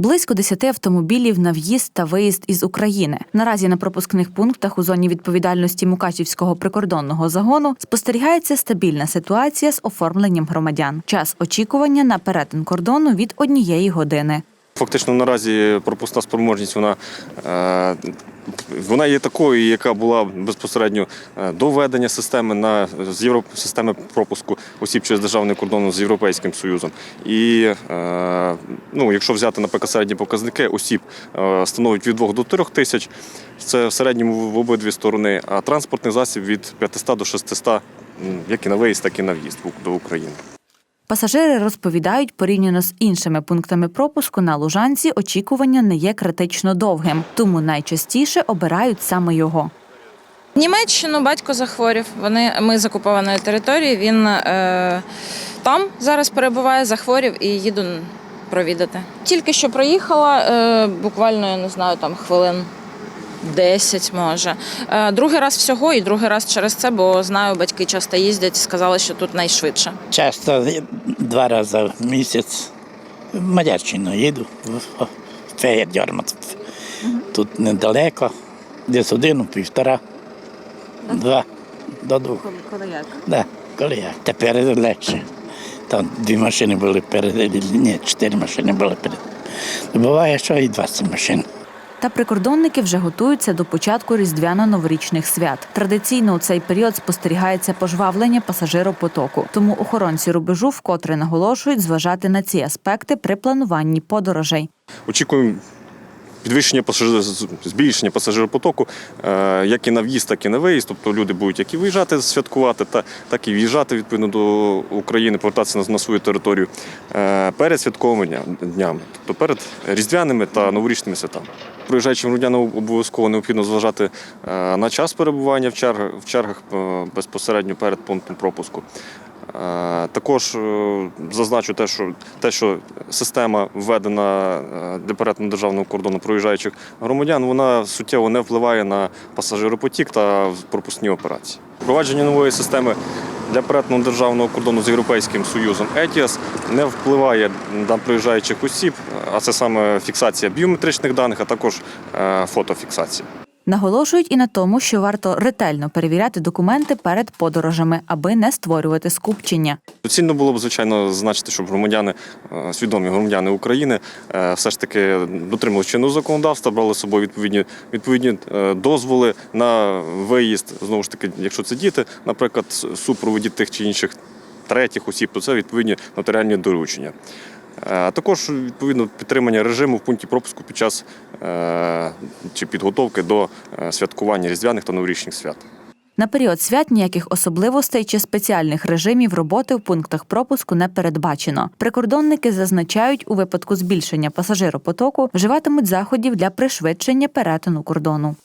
Близько 10 автомобілів на в'їзд та виїзд із України. Наразі на пропускних пунктах у зоні відповідальності Мукачівського прикордонного загону спостерігається стабільна ситуація з оформленням громадян. Час очікування на перетин кордону від однієї години. Фактично наразі пропускна спроможність вона, е, вона є такою, яка була безпосередньо е, до введення системи на з євро, системи пропуску осіб через державний кордон з Європейським Союзом. І е, ну, якщо взяти, наприклад, середні показники осіб становить від 2 до 3 тисяч, це в середньому в обидві сторони, а транспортний засіб від 500 до 600, як і на виїзд, так і на в'їзд до України. Пасажири розповідають, порівняно з іншими пунктами пропуску на Лужанці очікування не є критично довгим, тому найчастіше обирають саме його. Німеччину батько захворів. Вони ми з окупованої території. Він е, там зараз перебуває, захворів і їду провідати. Тільки що проїхала, е, буквально я не знаю, там хвилин 10 може. Е, другий раз всього і другий раз через це, бо знаю, батьки часто їздять, сказали, що тут найшвидше. Часто два рази в місяць в Мадярчину їду, в Фегер-Дьормат. Тут недалеко, десь годину, півтора, два до двох. Коли як? Да, коли як. Тепер легше. Там дві машини були перед, ні, чотири машини були перед. Буває, що і 20 машин. Та прикордонники вже готуються до початку різдвяно-новорічних свят. Традиційно у цей період спостерігається пожвавлення пасажиропотоку. Тому охоронці рубежу вкотре наголошують зважати на ці аспекти при плануванні подорожей. Очікуємо підвищення пасажир... збільшення пасажиропотоку, е, як і на в'їзд, так і на виїзд. Тобто люди будуть як і виїжджати святкувати, та, так і в'їжджати відповідно до України, повертатися на, свою територію е, перед святковими днями, тобто перед різдвяними та новорічними святами. Проїжджаючим громадянам обов'язково необхідно зважати е, на час перебування в чергах, в чергах безпосередньо перед пунктом пропуску. Е, Також е, зазначу те, що те, що система введена е, для перетину державного кордону проїжджаючих громадян, вона суттєво не впливає на пасажиропотік та пропускні операції. Впровадження нової системи для перетину державного кордону з Європейським Союзом ETIAS не впливає на проїжджаючих осіб, а це саме фіксація біометричних даних, а також фотофіксація. Наголошують і на тому, що варто ретельно перевіряти документи перед подорожами, аби не створювати скупчення. Доцільно було б, звичайно, зазначити, щоб громадяни, е, свідомі громадяни України, е, все ж таки дотримували чинного законодавства, брали з собою відповідні, відповідні е, дозволи на виїзд. Знову ж таки, якщо це діти, наприклад, супроводі тих чи інших третіх осіб, то це відповідні нотаріальні доручення. Е, А також відповідно підтримання режиму в пункті пропуску під час е, чи підготовки до е, святкування різдвяних та новорічних свят. На період свят ніяких особливостей чи спеціальних режимів роботи в пунктах пропуску не передбачено. Прикордонники зазначають, у випадку збільшення пасажиропотоку вживатимуть заходів для пришвидшення перетину кордону.